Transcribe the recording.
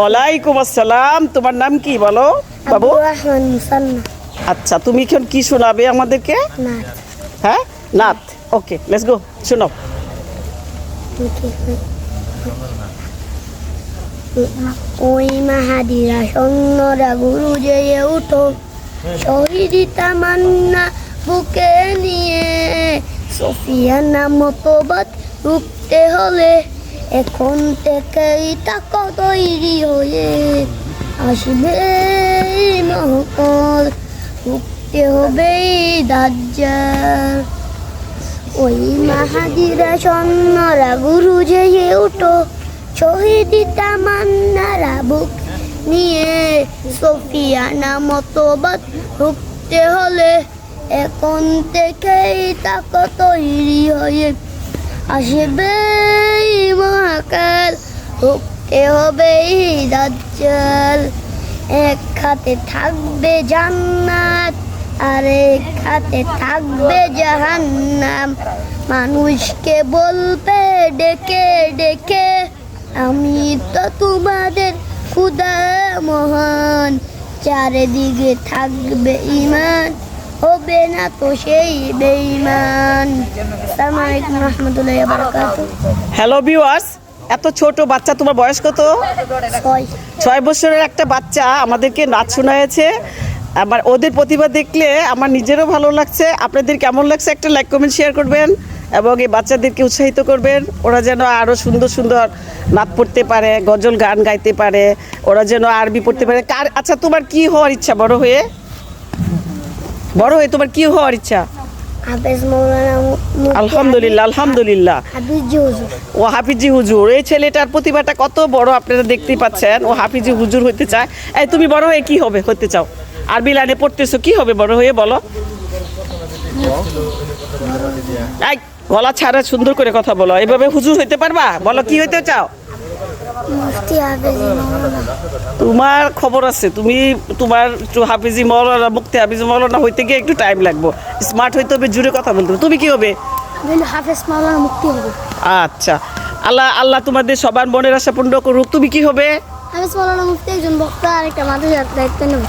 ওয়ালাইকুম আসসালাম। তোমার নাম কি বলো? বাবু? আচ্ছা তুমি এখন কি শোনাবে আমাদেরকে? হ্যাঁ? নাথ ওকে লেটস গো শোনো। ওই মাহাদিরা গুরু জেয়ে উঠো। শহীদি তামান্না বুকে নিয়ে। সফিয়ানা মতবাদ রুখতে হলে এখন থেকেই তাকো তৈরি হয়ে আসবে মহকল রুখতে হবে দাজ্জাল। ওই মাহাদিরা সন্নরা গুরু জেগে উঠো। শহীদি তামান্নারা বুক নিয়ে সোফিয়ানা মতবাদ রুখতে হলে এখন থেকেই তাকে তৈরি হয়ে আসবে এই মহাকাল হবে দাজ্জাল এক হাতে থাকবে জান্নাত, আর এক হাতে থাকবে জাহান্নাম। মানুষকে বলবে, ডেকে ডেকে, আমি তো তোমাদের খুদা মহান। চারিদিকে থাকবে ইমান হবে না তো সেই বেঈমান। আসসালামু আলাইকুম রহমতুল্লাহ বারাকাতুহ। হ্যালো ভিউয়ার্স এত ছোট বাচ্চা তোমার বয়স কত? ছয়। বছরের একটা বাচ্চা আমাদেরকে নাচ শোনায়েছে। আমার ওদের প্রতিভা দেখলে আমার নিজেরও ভালো লাগছে। আপনাদের কেমন লাগছে একটা লাইক কমেন্ট শেয়ার করবেন এবং এই বাচ্চাদেরকে উৎসাহিত করবেন। ওরা যেন আরও সুন্দর সুন্দর নাচ পড়তে পারে গজল গান গাইতে পারে ওরা যেন আরবি পড়তে পারে। কার আচ্ছা তোমার কি হওয়ার ইচ্ছা বড় হয়ে? বড় হয়ে তোমার কি হওয়ার ইচ্ছা? আলহামদুলিল্লাহ আলহামদুলিল্লাহ। ও হাফিজি হুজুর, এই ছেলেটার প্রতিভাটা কত বড় আপনারা দেখতেই পাচ্ছেন। ও হাফিজি হুজুর হতে চায়। এই, তুমি বড় হয়ে কি হবে হতে চাও? আরবি লাইনে পড়তেছো, কি হবে বড় হয়ে বলো? গলা ছাড়া সুন্দর করে কথা বলো। এভাবে হুজুর হইতে পারবা? বলো, কি হইতে চাও? তোমার খবর আছে তুমি তোমার একটু হাফিজি মৌলানা মুক্তি হাফিজি মৌলানা হইতে গিয়ে একটু টাইম লাগবে। স্মার্ট হইতে হবে জুড়ে কথা বলতে হবে। তুমি কি হবে? হাফেজ মৌলানা মুক্তি হবে। আচ্ছা। আল্লাহ আল্লাহ তোমাদের সবার মনের আশা পূর্ণ করুক। তুমি কি হবে? হাফেজ মৌলানা মুক্তি একজন বক্তা আর একটা মাদ্রাসার দায়িত্ব নেবে।